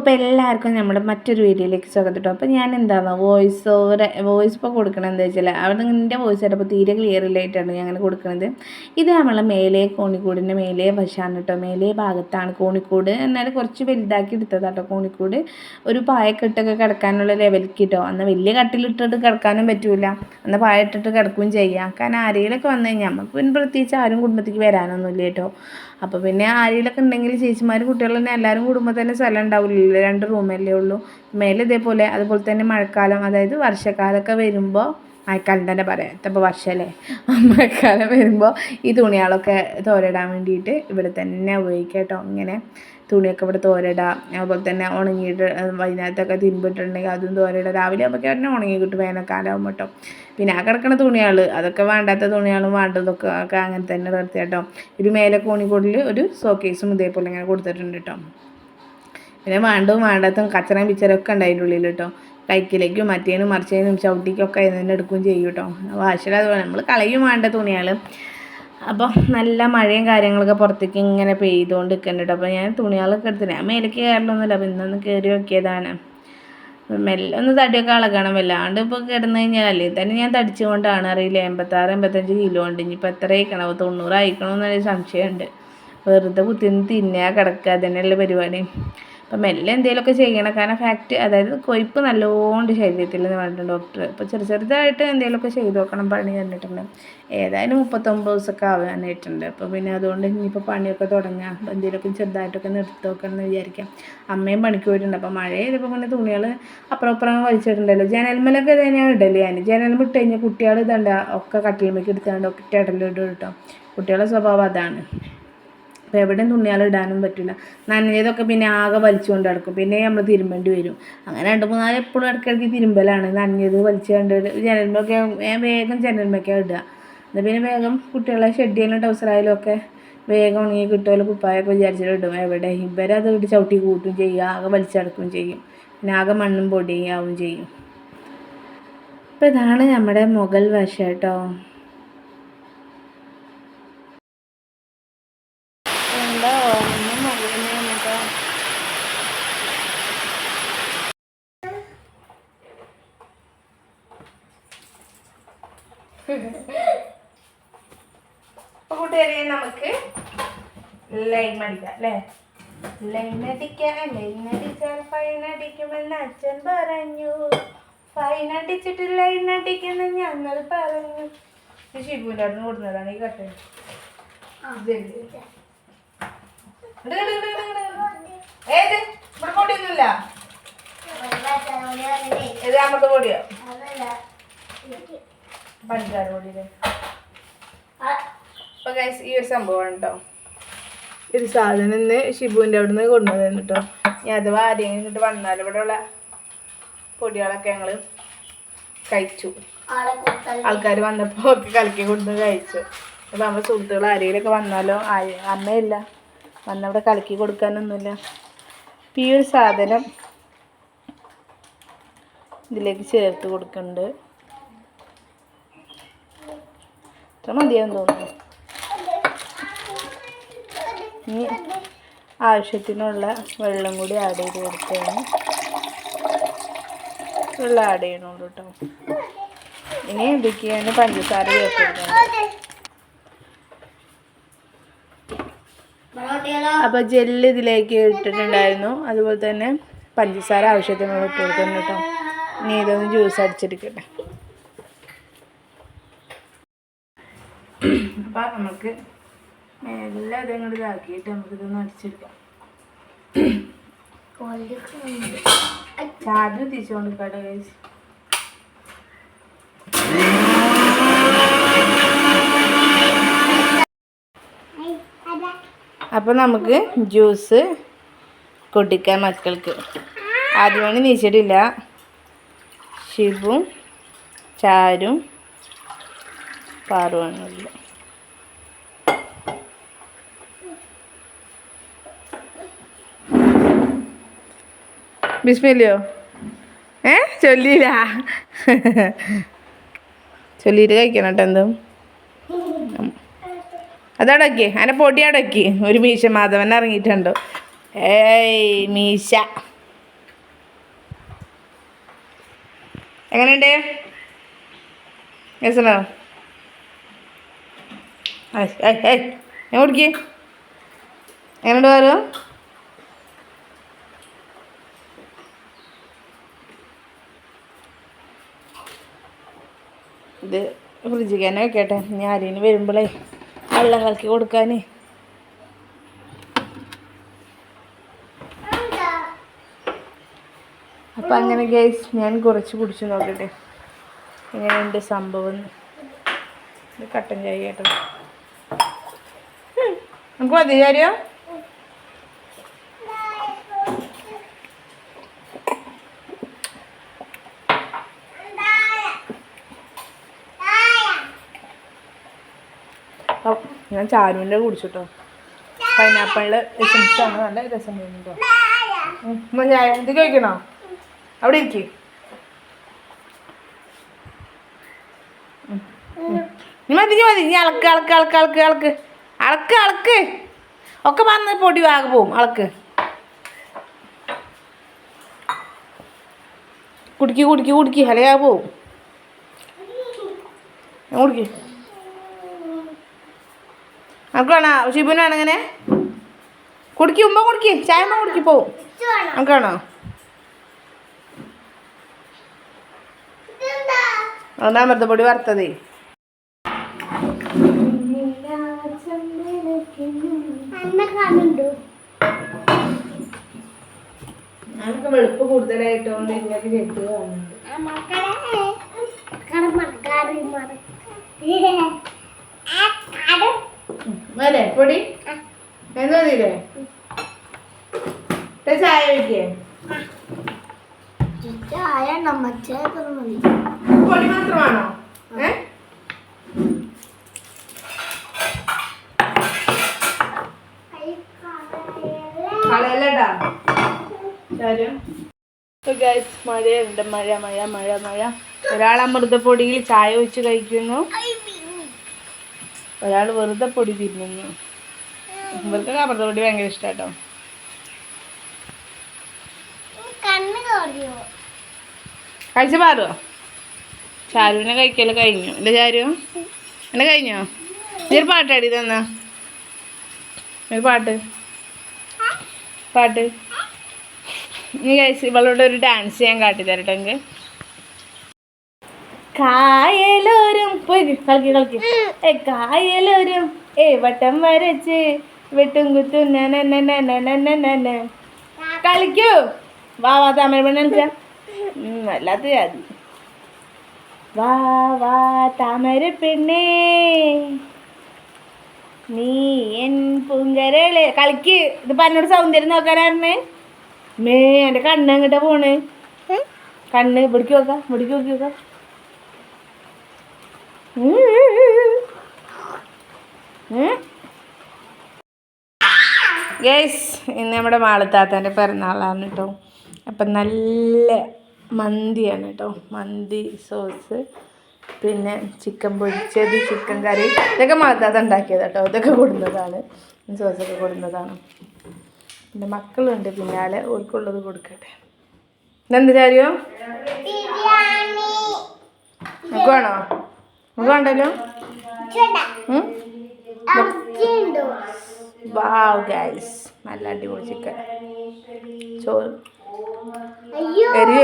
അപ്പോൾ എല്ലാവർക്കും നമ്മുടെ മറ്റൊരു വീഡിയോയിലേക്ക് സ്വാഗതം കേട്ടോ. അപ്പോൾ ഞാൻ എന്താണ് വോയിസ് ഓവർ വോയിസ് ഇപ്പോൾ കൊടുക്കണം എന്താ വെച്ചാൽ അവിടെ എന്റെ വോയിസ് ആയിട്ടപ്പോൾ തീരെ ക്ലിയർ ഇല്ലായിട്ടാണ് ഞാൻ അങ്ങനെ കൊടുക്കുന്നത് ഇത് നമ്മളെ മേലെ കോണിക്കൂടിന്റെ മേലെ വശമാണ് കേട്ടോ. മേലെ ഭാഗത്താണ് കോണിക്കൂട്. എന്നാൽ കുറച്ച് വലുതാക്കി എടുത്തതാണ് കേട്ടോ കോണിക്കൂട്. ഒരു പായക്കെട്ടൊക്കെ കിടക്കാനുള്ള ലെവലിക്ക് കേട്ടോ അന്ന് വലിയ കട്ടിലിട്ടിട്ട് കിടക്കാനും പറ്റില്ല അന്ന് പായ ഇട്ടിട്ട് കിടക്കുകയും ചെയ്യാം. കാരണം ആരെങ്കിലൊക്കെ വന്നു കഴിഞ്ഞാൽ നമുക്ക് പിന്നെ പ്രത്യേകിച്ച് ആരും കുടുംബത്തേക്ക് വരാനൊന്നുമില്ല കേട്ടോ. അപ്പോൾ പിന്നെ ആരെങ്കിലൊക്കെ ഉണ്ടെങ്കിൽ ചേച്ചിമാരും കുട്ടികളും തന്നെ എല്ലാവരും കൂടുമ്പോൾ തന്നെ സ്ഥലം ഉണ്ടാവില്ലല്ലോ രണ്ട് റൂമല്ലേ ഉള്ളൂ. മേലെ ഇതേപോലെ അതുപോലെ തന്നെ മഴക്കാലം അതായത് വർഷക്കാലമൊക്കെ വരുമ്പോൾ മഴക്കാലം തന്നെ പറയാം. ഇപ്പോൾ വർഷമല്ലേ മഴക്കാലം വരുമ്പോൾ ഈ തുണികളൊക്കെ തോരയിടാൻ വേണ്ടിയിട്ട് ഇവിടെ തന്നെ ഉപയോഗിക്കാം കേട്ടോ ഇങ്ങനെ തുണിയൊക്കെ ഇവിടെ തോരയിടാം അതുപോലെ തന്നെ ഉണങ്ങിയിട്ട് വൈകുന്നേരത്തൊക്കെ തിരുമ്പിട്ടുണ്ടെങ്കിൽ അതും തോരയിടാം രാവിലെ ആകുമ്പോൾ തന്നെ ഉണങ്ങി കിട്ടും വേനൽക്കാലം ആകുമ്പോൾ കേട്ടോ പിന്നെ ആ കിടക്കുന്ന തുണികൾ അതൊക്കെ വേണ്ടാത്ത തുണികളും വേണ്ടതൊക്കെ ഒക്കെ അങ്ങനെ തന്നെ നിർത്തി കേട്ടോ ഒരു മേലെ കോണിക്കൂടിൽ ഒരു സോക്കേസും ഇതേപോലെ ഇങ്ങനെ കൊടുത്തിട്ടുണ്ട് കേട്ടോ പിന്നെ വേണ്ടതും വേണ്ടാത്തതും കച്ചറയും പിച്ചറൊക്കെ ഉണ്ട് അതിന്റെ ഉള്ളിൽ കേട്ടോ കൈക്കിലേക്കും മറ്റേനും മറിച്ചേനും ചവിട്ടിക്കൊക്കെ ഇതിന്റെ എടുക്കുകയും ചെയ്യും കേട്ടോ. വാശിയുടെ അതുപോലെ നമ്മൾ കളയും വേണ്ട തുണികൾ അപ്പോൾ നല്ല മഴയും കാര്യങ്ങളൊക്കെ പുറത്തേക്ക് ഇങ്ങനെ പെയ്തുകൊണ്ട് നിൽക്കുന്നുണ്ട് അപ്പോൾ ഞാൻ തുണികളൊക്കെ എടുത്തില്ല ഞാൻ മേലേക്ക് കയറലൊന്നുമില്ല അപ്പോൾ ഇന്നൊന്ന് കയറി നോക്കിയതാണ്. മെല്ലെ ഒന്ന് തടിയൊക്കെ അളക്കണം വല്ലാണ്ട് ഇപ്പോൾ കിടന്നു കഴിഞ്ഞാൽ അല്ലെങ്കിൽ തന്നെ ഞാൻ തടിച്ചുകൊണ്ടാണ്. അറിയില്ല? എൺപത്താറ് എൺപത്തഞ്ച് കിലോ ഉണ്ട്. ഇനിയിപ്പോൾ എത്ര ആയിക്കണം തൊണ്ണൂറ് ആയിക്കണമെന്നൊരു സംശയമുണ്ട്. വെറുതെ കുത്തിന്ന് തിന്നുക കിടക്കുക അതന്നെയുള്ള പരിപാടി. അപ്പം മെല്ലെ എന്തെങ്കിലുമൊക്കെ ചെയ്യണം. കാരണം ഫാക്റ്റ് അതായത് കൊഴുപ്പ് നല്ലോണ്ട് ശരീരത്തിൽ എന്ന് പറഞ്ഞിട്ടുണ്ട് ഡോക്ടർ അപ്പോൾ ചെറു ചെറുതായിട്ട് എന്തെങ്കിലുമൊക്കെ ചെയ്ത് നോക്കണം പണി തന്നിട്ടുണ്ട് ഏതായാലും മുപ്പത്തൊമ്പത് ദിവസമൊക്കെ ആവാനായിട്ടുണ്ട്. അപ്പോൾ പിന്നെ അതുകൊണ്ട് ഇനിയിപ്പോൾ പണിയൊക്കെ തുടങ്ങാം. അപ്പോൾ എന്തെങ്കിലുമൊക്കെ ചെറുതായിട്ടൊക്കെ നിർത്തി നോക്കണം എന്ന് വിചാരിക്കാം. അമ്മയും പണിക്ക് പോയിട്ടുണ്ട് അപ്പോൾ മഴ ചെയ്തപ്പോൾ പിന്നെ തുണികൾ അപ്പുറം അപ്പുറം വലിച്ചിട്ടുണ്ടല്ലോ ജനൽമലൊക്കെ തന്നെയാണ് ഇടൽ. ഞാൻ ജനൽമ ഇട്ട് കഴിഞ്ഞാൽ കുട്ടികൾ ഇതുണ്ട് ഒക്കെ കട്ടിലുമേക്ക് എടുത്താണ്ട് ഒക്കെ ഇടലിടും കേട്ടോ. കുട്ടികളുടെ സ്വഭാവം അതാണ്. അപ്പോൾ എവിടെയും തുണിയാൽ ഇടാനും പറ്റില്ല. നനഞ്ഞതൊക്കെ പിന്നെ ആകെ വലിച്ചുകൊണ്ട് കിടക്കും പിന്നെ നമ്മൾ തിരുമ്പേണ്ടി വരും. അങ്ങനെ രണ്ട് മൂന്നാൽ എപ്പോഴും ഇടയ്ക്കിടയ്ക്ക് തിരുമ്പലാണ്. നനഞ്ഞത് വലിച്ചു കണ്ട് ജനലിമൊക്കെ ഞാൻ വേഗം ജനലിമൊക്കെ ഇടുക. എന്നാൽ പിന്നെ വേഗം കുട്ടികളെ ഷെഡിയിലും ടൗസറായാലും ഒക്കെ വേഗം ഉണങ്ങി കിട്ടുമല്ലോ കുപ്പായൊക്കെ വിചാരിച്ചിട്ട് ഇടും. എവിടെ? ഇവരത് ഇട്ട് ചവിട്ടി കൂട്ടും ചെയ്യും. ആകെ വലിച്ചടക്കുകയും ചെയ്യും. പിന്നെ ആകെ മണ്ണും പൊടിയാവും ചെയ്യും. അപ്പോൾ ഇതാണ് നമ്മുടെ മുഗൾ വശം കേട്ടോ എന്താ ഒന്നും മുകളിൽ നിന്നിട്ടോ അപ്പൊ കൂട്ടുകാരെ നമുക്ക് ലൈൻ അടിക്കാം അല്ലേ? ലൈൻ അടിക്കാൻ ലൈൻ അടിച്ചാൽ ഫൈൻ അടിക്കുമെന്ന് അച്ഛൻ പറഞ്ഞു. ഫൈൻ അടിച്ചിട്ട് ലൈൻ അടിക്കുന്ന ഞങ്ങൾ പറഞ്ഞു. ഇത് ഷിബുവിന്റെ നിന്ന് കൊടുക്കുന്നതാണ് ഈ കട്ട. ഏത് ഇവിടെ പൊടിയൊന്നുമില്ല. ഇത് പൊടിയോ പഞ്ചാര പൊടിയില്ലേ അപ്പൊ ഗൈസ് ഈ ഒരു സംഭവമാണ് കേട്ടോ ഒരു സാധനം ഇന്ന് ഷിബുവിന്റെ അവിടെ നിന്ന് കൊണ്ടുവന്നു കേട്ടോ ഞാൻ അഥവാ ആരെങ്കിലും ഇങ്ങോട്ട് വന്നാലും ഇവിടെയുള്ള പൊടികളൊക്കെ ഞങ്ങൾ കഴിച്ചു. ആൾക്കാർ വന്നപ്പോൾ ഒക്കെ കലക്കി കൊണ്ട് കഴിച്ചു. അപ്പോൾ നമ്മുടെ സുഹൃത്തുക്കൾ ആരെങ്കിലുമൊക്കെ വന്നാലോ? ആര്? അമ്മയില്ല. വന്നവിടെ കലക്കി കൊടുക്കാനൊന്നുമില്ല. അപ്പം ഈ ഒരു സാധനം ഇതിലേക്ക് ചേർത്ത് കൊടുക്കുന്നുണ്ട്. ഇത്ര മതിയാവും തോന്നുന്നു ഇനി ആവശ്യത്തിനുള്ള വെള്ളം കൂടി ആഡ് ചെയ്ത് കൊടുക്കുകയാണ്. വെള്ളം ആഡ് ചെയ്യണുള്ളൂ കേട്ടോ ഇനി ഇതൊക്കെയാണ് പഞ്ചസാര ചേർത്ത് കൊടുക്കുന്നത്. അപ്പോൾ ജെല്ല് ഇതിലേക്ക് ഇട്ടിട്ടുണ്ടായിരുന്നു. അതുപോലെ തന്നെ പഞ്ചസാര ആവശ്യത്തിനുള്ള ഇട്ട് കൊടുക്കുന്നു കേട്ടോ ഇനി ഇതൊന്ന് ജ്യൂസ് അടിച്ചെടുക്കട്ടെ അപ്പം നമുക്ക് മേലെ അതങ്ങോട്ട് ഇതാക്കിയിട്ട് നമുക്കിതൊന്ന് അടിച്ചെടുക്കാം. ചാർജ് തിരിച്ചുകൊണ്ട് കട കഴിച്ച് അപ്പോൾ നമുക്ക് ജ്യൂസ് കുടിക്കാൻ മക്കൾക്ക്. ആദ്യമണി നീച്ചിട്ടില്ല ഷിബും ചാരും പാറുവാണില്ല ബിസ്മില്ലയോ ഏ? ചൊല്ലില്ല ചൊല്ലിയിട്ട് കഴിക്കണം കേട്ടോ എന്തും. അതടക്കി അതിന്റെ പൊടി അടക്കി ഒരു മീശ മാധവൻ ഇറങ്ങിയിട്ടുണ്ട്. ഏയ് മീശ. എങ്ങനെയുണ്ട്? യെസണോ ഏയ് ഏയ് ഞാൻ കുടിക്കേ. എങ്ങനെയുണ്ട് വരും ഇത് ഫ്രിഡ്ജിൽ തന്നെ വെക്കട്ടെ ഇനി അരിന് വരുമ്പോഴേ വെള്ളം കലക്കി കൊടുക്കാൻ അപ്പം അങ്ങനെ ഗൈസ് ഞാൻ കുറച്ച് കുടിച്ചു നോക്കട്ടെ എങ്ങനെയുണ്ട് സംഭവം. കട്ടൻ ചായ കേട്ടോ. നമുക്ക് മതി ചാരിയോ അപ്പം ഞാൻ ചാരുവിന്റെ കുടിച്ചിട്ടോ. പൈനാപ്പിളിൽ എസൻസ് ആണ്. നല്ല രസം കഴിഞ്ഞിട്ടോ എന്ത് കഴിക്കണോ? അവിടെ ഇരിക്കേ. നീ മതി നീ മതി. നീ അളക്ക് അളക്ക് അളക്ക് അളക്ക് അളക്ക്. അളക്ക് അളക്ക്. ഒക്കെ വന്ന് പൊടി വാങ്ങ പോവും. അളക്ക്. കുടിക്ക് കുടിക്ക് കുടിക്ക്. അല്ലെങ്കിൽ പോവും. കുടിക്ക്. നമുക്ക് വേണോ ഷിബുനാണ് അങ്ങനെ കുടിക്കും ഉമ്മ കുടിക്കും ചായ ഉമ്മ കുടിക്കും പോവും നമുക്ക് അതാ അമൃതപ്പൊടി വറുത്തതേ? ഞങ്ങൾക്ക് വെളുപ്പ് കൂടുതലായിട്ടോണ്ട് ഇങ്ങനെ ചെക്ക് അല്ലേ? പൊടി? എന്നല്ലേ ചായ വയ്ക്കേ പൊടി മാത്രമാണോ ഏ? മഴയുണ്ട്. മഴ മഴ മഴ മഴ. ഒരാൾ അമൃതപ്പൊടിയിൽ ചായ വെച്ച് കഴിക്കുന്നു. ഒരാൾ വെറുതെ പൊടി തിരിഞ്ഞു ഇവർക്ക് കബർത്ത പൊടി ഭയങ്കര ഇഷ്ടാട്ടോ. കഴിച്ച പാറുവോ ചാരുവിനെ കഴിക്കൽ കഴിഞ്ഞു. എന്റെ ചാരു? എന്നെ കഴിഞ്ഞോ? ഇതൊരു പാട്ടാടി തന്ന. ഒരു പാട്ട്. പാട്ട്. നീ കഴിച്ച് ഇവളോട് ഒരു ഡാൻസ് ഞാൻ കാട്ടിത്തരട്ടെങ്കിൽ കായലോരം. പോയി കളിക്ക് കളിക്ക്. ഏ കായലോരം. ഏ വട്ടം വരച്ച് വെട്ടും കുത്തും. കളിക്കൂ. വാ വാ തമിഴ് പെണ്ണ അല്ലാത്ത ജാതി. വാ വാ താമര പെണ്ണേ. നീ എൻ പൂങ്കരളെ. കളിക്ക്. ഇതിപ്പോ എന്നോട് സൗന്ദര്യം നോക്കാനായിരുന്നേ മേ എന്റെ കണ്ണ് എങ്ങോട്ടാ പോണേ? കണ്ണ് ഇവിടേക്ക് നോക്കാം ഇവിടേക്ക് നോക്കി. ഗേസ് ഇന്ന് നമ്മുടെ മാളത്താത്തന്റെ പിറന്നാളാണ് കേട്ടോ അപ്പം നല്ല മന്തിയാണ് കേട്ടോ മന്തി സോസ് പിന്നെ ചിക്കൻ പൊരിച്ചത് ചിക്കൻ കറി. ഇതൊക്കെ മാളത്താത്ത ഉണ്ടാക്കിയത് കേട്ടോ ഇതൊക്കെ കൊടുന്നതാണ്. സോസൊക്കെ കൊടുന്നതാണ്. പിന്നെ മക്കളുണ്ട്. പിന്നാലെ ഓർക്കുള്ളത് കൊടുക്കട്ടെ. ഇതെന്താ കാര്യോ? നമുക്ക് വേണോ? നമുക്ക്? Wow guys. നല്ല അടിപൊളി ചിക്കൻ ചോറ് എരി